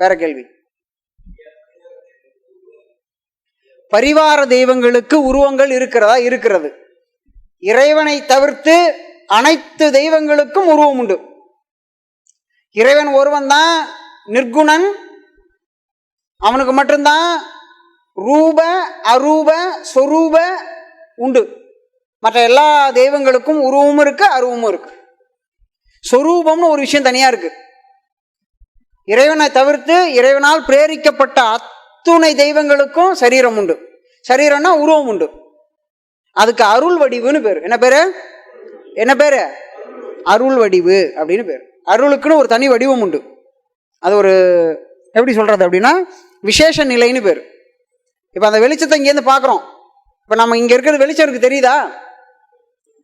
வேற கேள்வி. பரிவார தெய்வங்களுக்கு உருவங்கள் இருக்கிறதா? இருக்கிறது. இறைவனை தவிர்த்து அனைத்து தெய்வங்களுக்கும் உருவம் உண்டு. இறைவன் ஒருவன் தான் நிர்குணன் அவனுக்கு மட்டும்தான் ரூப அரூப சொரூப உண்டு. மற்ற எல்லா தெய்வங்களுக்கும் உருவமும் இருக்கு அருவமும் இருக்கு. சொரூபம்னு ஒரு விஷயம் தனியா இருக்கு. இறைவனை தவிர்த்து இறைவனால் பிரேரிக்கப்பட்ட அத்துணை தெய்வங்களுக்கும் சரீரம் உண்டு. சரீரம்னா உருவம் உண்டு. அதுக்கு அருள் வடிவுன்னு பேர். என்ன பேரு? என்ன பேரு? அருள் வடிவு அப்படின்னு பேர். அருளுக்குன்னு ஒரு தனி வடிவம் உண்டு. அது ஒரு எப்படி சொல்றது அப்படின்னா விசேஷ நிலைன்னு பேர். இப்போ அந்த வெளிச்சத்தை இங்கேருந்து பார்க்குறோம் இப்போ நம்ம இங்கே இருக்கிறது வெளிச்சம் இருக்கு தெரியுதா?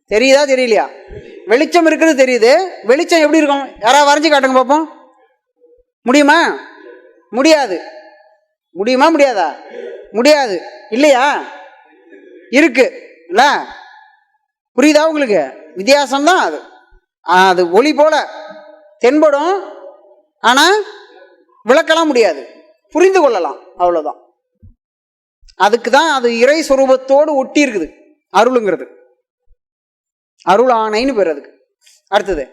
தெரியுதா தெரியலையா? வெளிச்சம் இருக்கிறது தெரியுது. வெளிச்சம் எப்படி இருக்கும்? யாராவது வரைஞ்சி காட்டுங்க பார்ப்போம் முடியுமா? முடியாது. முடியுமா முடியாதா? முடியாது. இல்லையா? இருக்குல்ல புரியுதா உங்களுக்கு? வித்தியாசம் தான் அது அது ஒளி போல. தென்படும். ஆனால் விளக்கலாம் முடியாது. புரிந்து கொள்ளலாம். அவ்வளோதான் அதுக்கு தான் அது இறை சுரூபத்தோடு ஒட்டி இருக்குது. அருளுங்கிறது. அருள் ஆணைன்னு பேர் அதுக்கு. அடுத்தது.